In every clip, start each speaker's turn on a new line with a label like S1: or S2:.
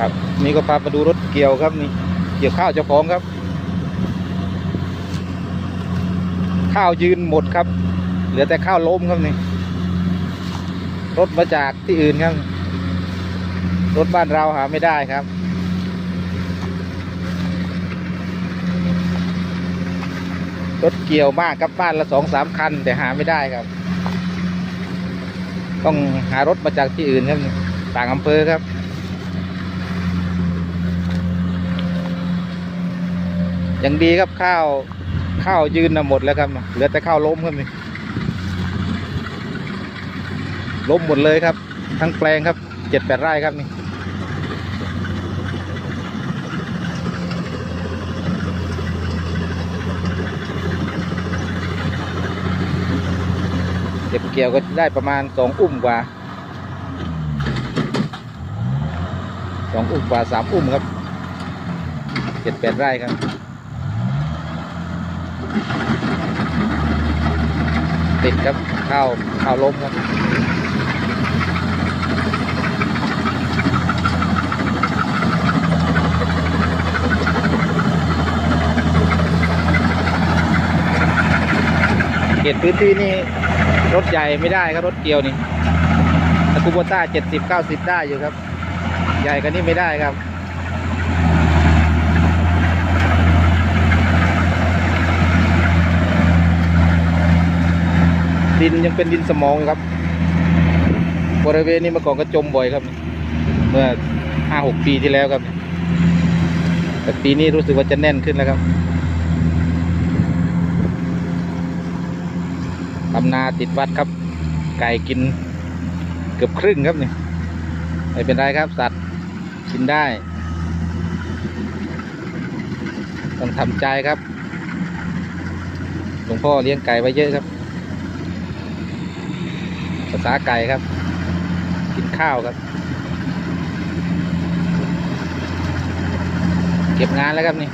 S1: ครับ นี่ก็พามาดูรถเกี่ยวครับนี่เกี่ยวข้าวเจ้าของครับ ข้าวยืนหมดครับ เหลือแต่ข้าวล้มครับนี่รถมาจากที่อื่นครับ รถบ้านเราหาไม่ได้ครับรถเกี่ยวมากครับบ้านละสองสามคัน แต่หาไม่ได้ครับ ต้องหารถมาจากที่อื่นครับ ต่างอำเภอครับ อยังดีครับข้าวข้าวยืนน่ะหมดแล้วครับเหลือแต่ข้าวล้มครับนี่ล้มหมดเลยครับ ทั้งแปลงครับเจ็ดแปดไร่ครับนี่เก็บเกี่ยวก็ได้ประมาณสองอุ้มกว่าสองอุ้มกว่าสามอุ้มครับเจ็ดแปดไร่ครับ ติดครับข้าวข้าวล้มครับเขตพื้นที่นี่รถใหญ่ไม่ได้ครับรถเกียวนี่ตะกูโบต้าเจ็ดสิบเก้าสิบได้อยู่ครับ ใหญ่กันนี่ไม่ได้ครับ ดินยังเป็นดินสมองอยู่ครับ บริเวณนี้เมื่อก่อนก็จมบ่อยครับ เมื่อห้าหกปีที่แล้วครับ แต่ปีนี้รู้สึกว่าจะแน่นขึ้นแล้วครับทำนาติดวัดครับ ไก่กินเกือบครึ่งครับนี่ไม่เป็นไรครับ สัตว์กินได้ ต้องทำใจครับหลวงพ่อเลี้ยงไก่ไว้เยอะครับ ษาไก่ครับ กินข้าวครับ เก็บงานแล้วครับนี่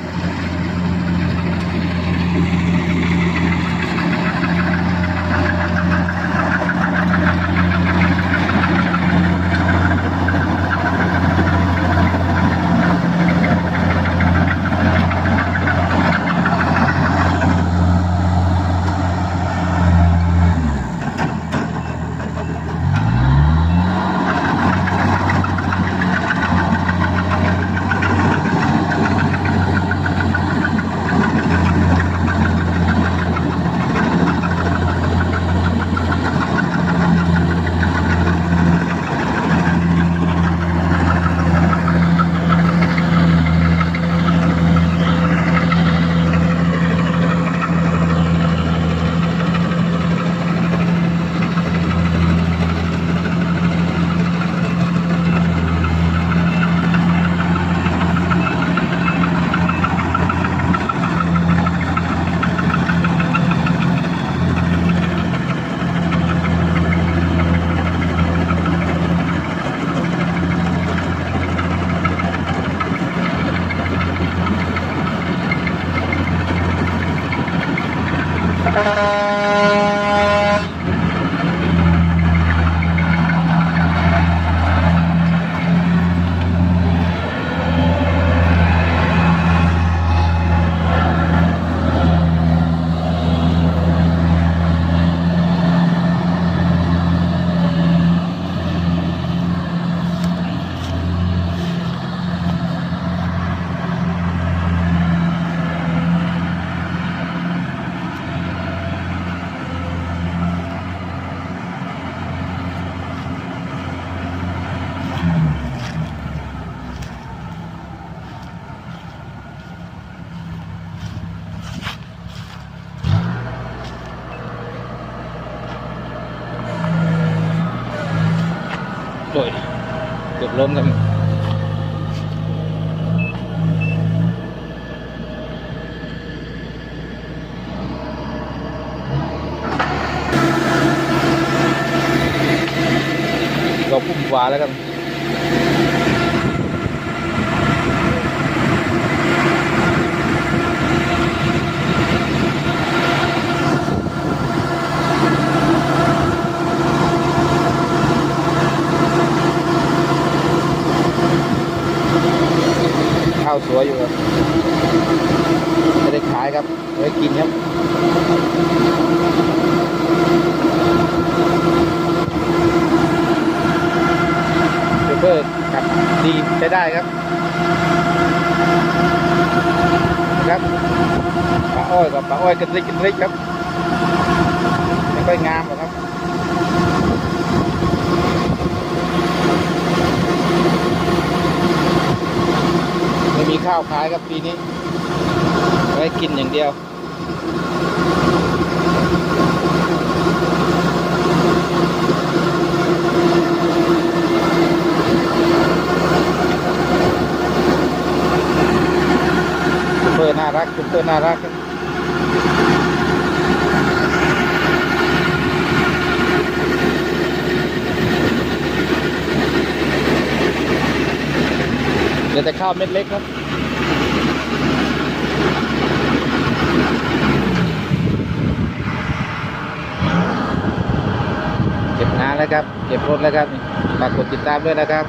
S1: Thank you. เกือบล้มกันเาพุ่มกว่าสวยอยู่ครับไม่ได้ขายครับไว้กินครับซูเปอร์ขับดีใช้ได้ครับครับปลาอ้อยกับปลาอ้อยกันริกกันริกครับไม่ค่อยงามหรอกครับ ไม่มี ข้าวขายครับปีนี้ไว้กินอย่างเดียวซุปเปอน่ารักซุปเปอน่ารัก จะแต่ข้าวเม็ดเล็กครับเก็บงานแล้วครับ เก็บรถแล้วครับฝากกดติดตามด้วยนะครับ